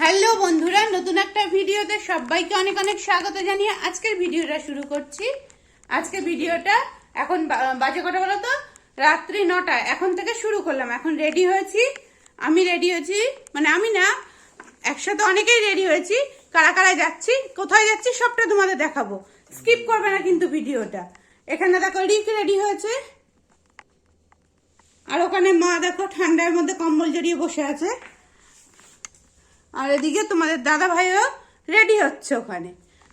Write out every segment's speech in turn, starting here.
Hello বন্ধুরা, নতুন একটা ভিডিওতে সবাইকে অনেক অনেক স্বাগত জানিয়ে আজকের ভিডিওটা শুরু করছি। আজকের ভিডিওটা এখন বাজে কটা বলো তো? রাত্রি নটা, এখন থেকে শুরু করলাম, এখন রেডি হয়েছি। আমি রেডি হয়েছি মানে আমি না, একসাথে অনেকেই রেডি হয়েছি। কারা কারা যাচ্ছি, কোথায় যাচ্ছি, সবটা তোমাদের দেখাবো। স্কিপ করবে না কিন্তু ভিডিওটা। এখানে দেখো, রিক রেডি হয়েছে। আর ওখানে মা দেখো, ঠান্ডার মধ্যে কম্বল জড়িয়ে বসে আছে। আর এদিকে তোমাদের দাদা ভাইও রেডি হচ্ছে ওখানে।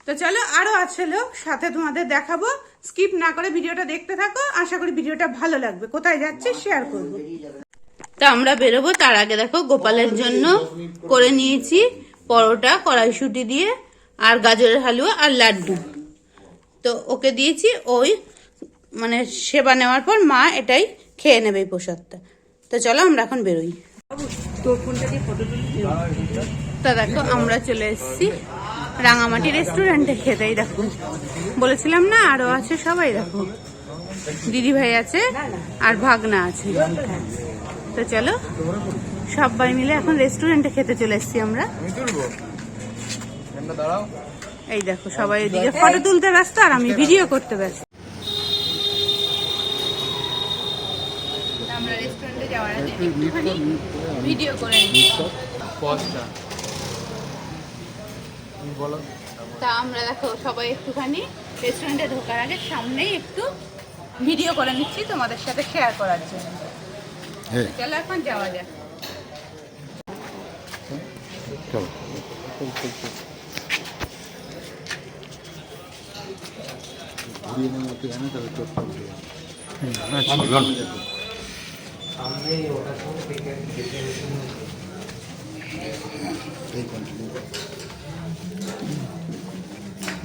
তো চলো আরও আছে লোক, সাথে তোমাদের দেখাবো। স্কিপ না করে ভিডিওটা দেখতে থাকো। আশা করি ভিডিওটা ভালো লাগবে। কোথায় যাচ্ছে শেয়ার করব। তা আমরা বেরোবো, তার আগে দেখো গোপালের জন্য করে নিয়েছি পরোটা, কড়াইশুটি দিয়ে, আর গাজরের হালুয়া, আর লাড্ডু। তো ওকে দিয়েছি ওই মানে সেবা নেওয়ার পর মা এটাই খেয়ে নেবে এই প্রসাদটা। তো চলো আমরা এখন বেরোই। তা দেখো আমরা চলে এসেছি রাঙামাটি রেস্টুরেন্টে খেতেই দেখো। বলেছিলাম না আরও আছে সবাই দেখো। দিদি ভাই আছে আর ভাগনা আছে। তো চলো সবাই মিলে এখন রেস্টুরেন্টে খেতে চলে এসেছি আমরা। এই দেখো সবাই এদিকে ফটো তুলতে ব্যস্ত আর আমি ভিডিও করতে ব্যস্ত আমরা রেস্টুরেন্টে যাওয়ার আগে একটুখানি ভিডিও করে নিই পজটা তুমি বলো। তা আমরা দেখো সবাই একটুখানি রেস্টুরেন্টে ঢোকার আগে সামনেই একটু ভিডিও করে নিচ্ছি তোমাদের সাথে শেয়ার করার জন্য। হ্যাঁ। চলো এখন যাওয়া যাক। চলো। ঘুরিয়ে নেওয়া হতে চোখ করবে এই কন্টিনিউ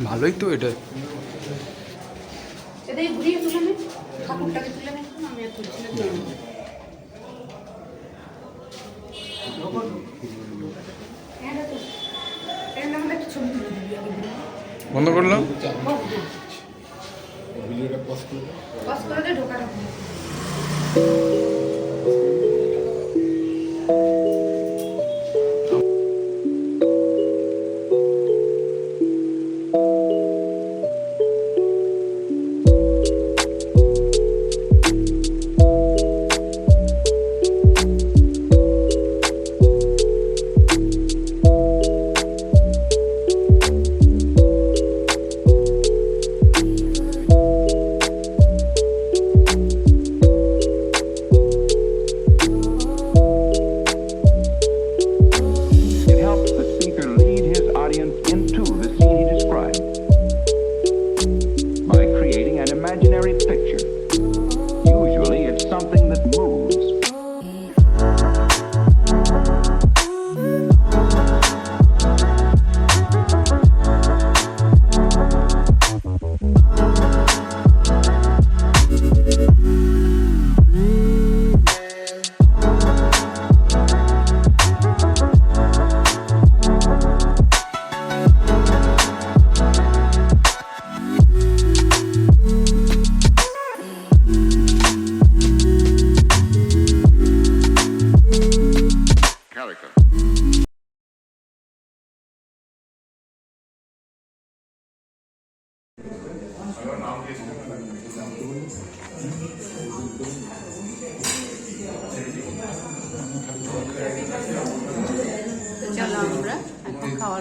ভালোই তো এটা। ঘুরিয়ে তুলে নে। ঠাকুরটাকে তুলে নে। আমি আর তুলছি না। তুলে নে। হ্যাঁ। বন্ধ করলাম? ভিডিওটা পজ করে। বাস করে দে ঢোকাটা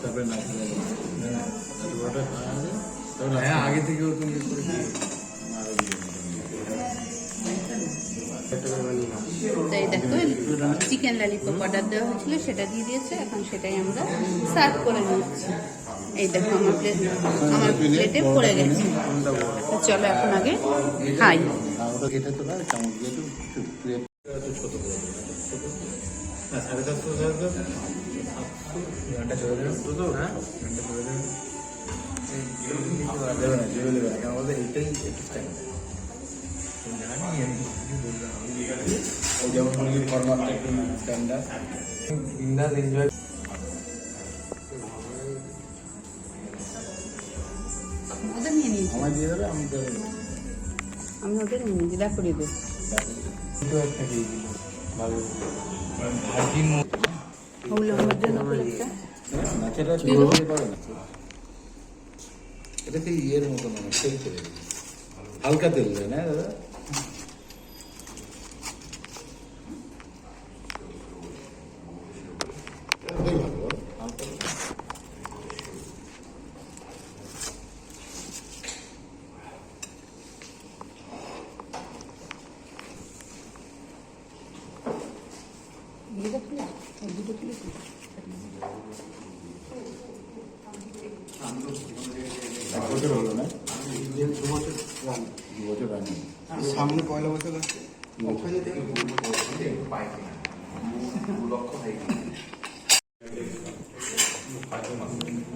তারপরে না খেলে হবে না। এত বড়টা খাওয়া হবে হ্যাঁ আগে থেকেও তুমি করে তো চিকেন ললিপপ অর্ডার দেওয়া হয়েছিল, সেটা দিয়ে দিয়েছে, এখন সেটাই আমরা সার্ভ করে নিচ্ছি। এই দেখো, আমার প্লেট আমার প্লেটে পড়ে গেছে। চলো এখন আগে খাই। সাড়ে সাতশো ঘণ্টা চলে যাবে তো হ্যাঁ? ঘণ্টা চলে যাবে এইটাই আমি ওদের আমায় দিয়ে দেবে আমার এটা কি ইয়ের মতো না তেল তেল হালকা তেল দেয় না দাদা? Mm-hmm. পয়লা ওখানে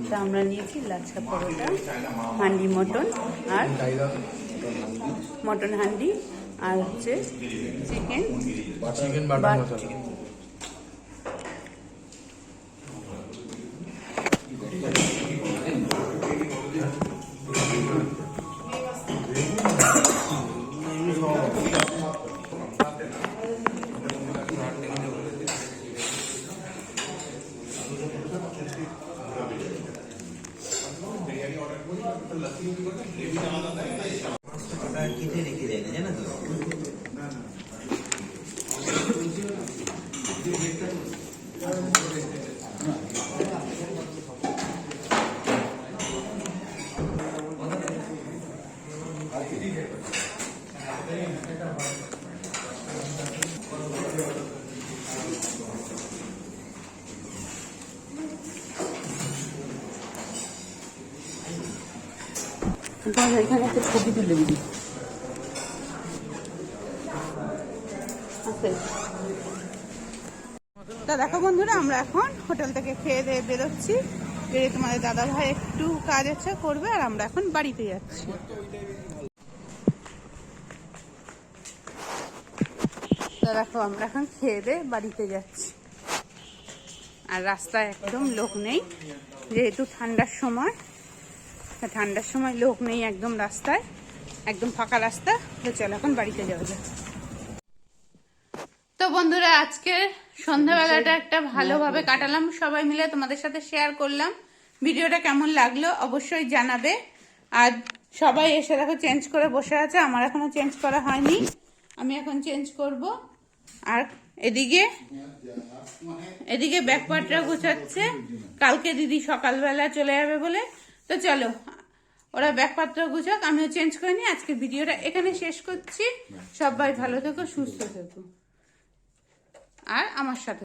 তা আমরা নিয়েছি লাচ্ছা পরোটা হান্ডি মটন আর মটন হান্ডি আর হচ্ছে চিকেন চিকেন বাটার মশলা। এখানে তা দেখো বন্ধুরা, আমরা এখন হোটেল থেকে খেয়ে দিয়ে বেরোচ্ছি। বেরিয়ে তোমাদের দাদা ভাই একটু কাজ আছে, করবে, আর আমরা এখন বাড়িতে যাচ্ছি। তা দেখো, আমরা এখন খেয়ে দিয়ে বাড়িতে যাচ্ছি। আর রাস্তায় একদম লোক নেই, যেহেতু ঠান্ডার সময়। ঠান্ডার সময় লোক নেই একদম রাস্তায়, একদম ফাঁকা রাস্তা, তো চল এখন বাড়িতে যাওয়া যাক। তো বন্ধুরা, আজকে সন্ধ্যাবেলাটা একটা ভালোভাবে কাটালাম। সবাই মিলে তোমাদের সাথে শেয়ার করলাম। ভিডিওটা কেমন লাগল অবশ্যই জানাবে। আর সবাই এসে দেখো চেঞ্জ করে বসে আছে। আমার এখনও চেঞ্জ করা হয়নি। আমি এখন চেঞ্জ করব। আর এদিকে এদিকে ব্যাকপার্টরা গুছাচ্ছে। কালকে দিদি সকালবেলা চলে যাবে বলে। তো চলো ওরা ব্যাগপত্র গুছাক আমিও চেঞ্জ করে নিই আজকে ভিডিওটা এখানে শেষ করছি। সবাই ভালো থেকো সুস্থ থেকো। আর আমার সাথে